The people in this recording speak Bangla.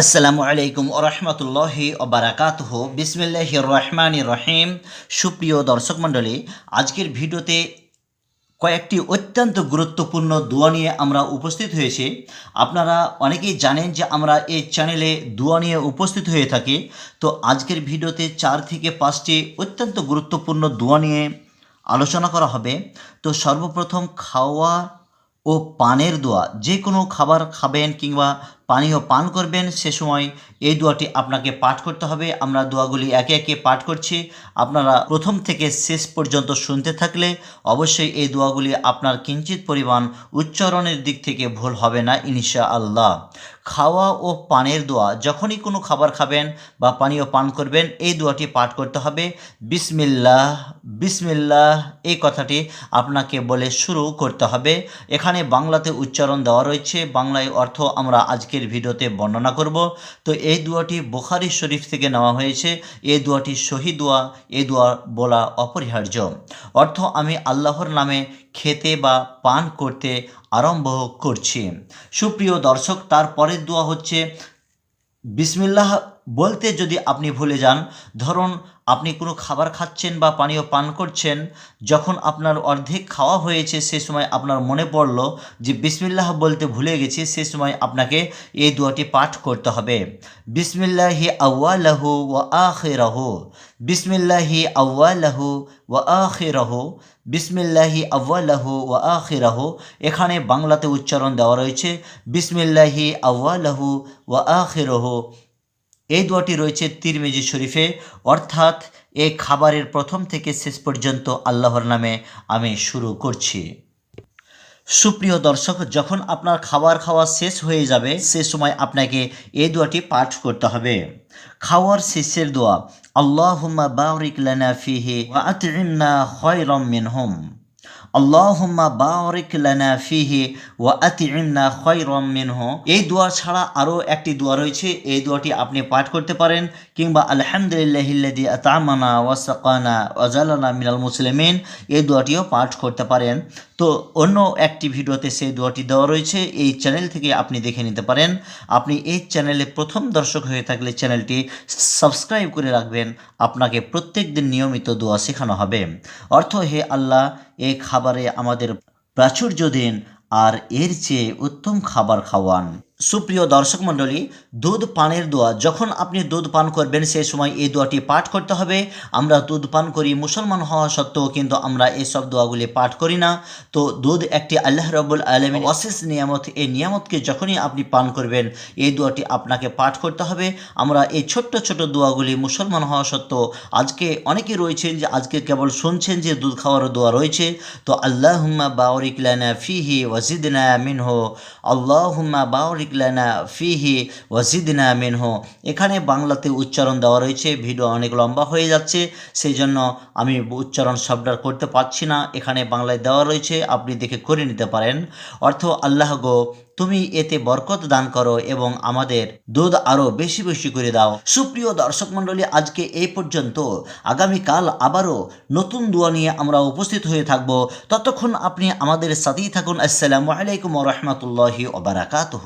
আসসালামু আলাইকুম ওরহমতুল্লাহি ওবারাকাতহ বিসমিল্লাহ রহমান রহিম। সুপ্রিয় দর্শক মণ্ডলী, আজকের ভিডিওতে কয়েকটি অত্যন্ত গুরুত্বপূর্ণ দোয়া নিয়ে আমরা উপস্থিত হয়েছি। আপনারা অনেকেই জানেন যে আমরা এই চ্যানেলে দোয়া নিয়ে উপস্থিত হয়ে থাকি। তো আজকের ভিডিওতে চার থেকে পাঁচটি অত্যন্ত গুরুত্বপূর্ণ দোয়া নিয়ে আলোচনা করা হবে। তো সর্বপ্রথম খাওয়া ও পানের দোয়া। যে কোনো খাবার খাবেন কিংবা পানীয় পান করবেন, সে সময় এই দোয়াটি আপনাকে পাঠ করতে হবে। আমরা দোয়াগুলি একে একে পাঠ করছি। আপনারা প্রথম থেকে শেষ পর্যন্ত শুনতে থাকলে অবশ্যই এই দোয়াগুলি আপনার কিঞ্চিত পরিমাণ উচ্চারণের দিক থেকে ভুল হবে না ইনশা আল্লাহ খাওয়া ও পানের দোয়া, যখনই কোনো খাবার খাবেন বা পানীয় পান করবেন, এই দোয়াটি পাঠ করতে হবে। বিসমিল্লাহ বিসমিল্লাহ, এই কথাটি আপনাকে বলে শুরু করতে হবে। এখানে বাংলাতে উচ্চারণ দেওয়া রয়েছে। বাংলায় অর্থ আমরা আজকের ভিডিওতে বর্ণনা করব। তো এই দোয়াটি বোখারি শরীফ থেকে নেওয়া হয়েছে। এই দোয়াটি শহীদ দোয়া, এই দোয়া বলা অপরিহার্য। অর্থ, আমি আল্লাহর নামে খেতে বা পান করতে আরম্ভ করছি। সুপ্রিয় দর্শক, তার পরের দোয়া হচ্ছে, বিসমিল্লাহ বলতে যদি আপনি ভুলে যান, ধরুন আপনি কোনো খাবার খাচ্ছেন বা পানীয় পান করছেন, যখন আপনার অর্ধেক খাওয়া হয়েছে সে সময় আপনার মনে পড়ল যে বিসমিল্লাহ বলতে ভুলে গেছি, সে সময় আপনাকে এই দোয়াটি পাঠ করতে হবে। বিসমিল্লাহি আউ্লাহু ওয়া আখিরাহু। বিসমিল্লাহি আউ্লাহু ওয়া আখিরাহু। বিসমিল্লাহি আউ্লাহু ওয়া আখিরাহু। এখানে বাংলাতে উচ্চারণ দেওয়া রয়েছে, বিসমিল্লাহি আউ্লাহু ওয়া আখিরাহু। এই দোয়াটি রয়েছে তিরমিজি শরীফে। অর্থাৎ এই খাবারের প্রথম থেকে শেষ পর্যন্ত আল্লাহর নামে আমি শুরু করছি। সুপ্রিয় দর্শক, যখন আপনার খাবার খাওয়া শেষ হয়ে যাবে, সে সময় আপনাকে এই দোয়াটি পাঠ করতে হবে। খাওয়ার শেষের দোয়া, আল্লাহুম্মা বাউরিক লানা ফিহি ওয়া আত'ইমনা খায়রাম মিনহুম। আল্লাহুম্মা বারিক লানা ফিহি ওয়া আত'ইমনা খায়রাম মিনহু। এই দোয়া ছাড়া আরও একটি দোয়া রয়েছে। এই দোয়াটি আপনি পাঠ করতে পারেন কিংবা আলহামদুলিল্লাহিল্লাযী আত'আমানা ওয়া সাকানা ওয়া মিনাল মুসলিমিন, এই দোয়াটিও পাঠ করতে পারেন। তো অন্য একটি ভিডিওতে সেই দোয়াটি দেওয়া রয়েছে। এই চ্যানেল থেকে আপনি দেখে নিতে পারেন। আপনি এই চ্যানেলে প্রথম দর্শক হয়ে থাকলে চ্যানেলটি সাবস্ক্রাইব করে রাখবেন। আপনাকে প্রত্যেক দিন নিয়মিত দোয়া শেখানো হবে। অর্থ হে আল্লাহ, এই খাবারে আমাদের প্রাচুর্য দিন আর এর চেয়ে উত্তম খাবার খাওয়ান। সুপ্রিয় দর্শক মণ্ডলী, দুধ পানের দোয়া, যখন আপনি দুধ পান করবেন, সেই সময় এই দোয়াটি পাঠ করতে হবে। আমরা দুধ পান করি, মুসলমান হওয়া সত্ত্বেও কিন্তু আমরা এইসব দোয়াগুলি পাঠ করি না। তো দুধ একটি আল্লাহ রবুল আলমের অশেষ নিয়ামত। এই নিয়ামতকে যখনই আপনি পান করবেন, এই দোয়াটি আপনাকে পাঠ করতে হবে। আমরা এই ছোট্ট ছোট দোয়াগুলি মুসলমান হওয়া সত্ত্বেও আজকে অনেকে রয়েছেন যে আজকে কেবল শুনছেন যে দুধ খাওয়ার দোয়া রয়েছে। তো আল্লাহুম্মা বাউরিক লানা ফিহি ওয়াজিদনা আল্লাহ হুম্মা বাউরিক লানা ফিহি ওয়াজিদনা মিনহু। এখানে বাংলাতে উচ্চারণ দেওয়া রয়েছে। ভিডিও অনেক লম্বা হয়ে যাচ্ছে সেই জন্য আমি উচ্চারণ শব্দ করতে পারছি না। এখানে বাংলায় দেওয়া রয়েছে, আপনি দেখে করে নিতে পারেন। অর্থ, আল্লাহ গো, তুমি এতে বরকত দান করো এবং আমাদের দুধ আরও বেশি বেশি করে দাও। সুপ্রিয় দর্শক মণ্ডলী, আজকে এই পর্যন্ত। আগামীকাল আবারও নতুন দোয়া নিয়ে আমরা উপস্থিত হয়ে থাকব। ততক্ষণ আপনি আমাদের সাথেই থাকুন। আসসালামু আলাইকুম রহমতুল্লাহি ওবরাকাতহ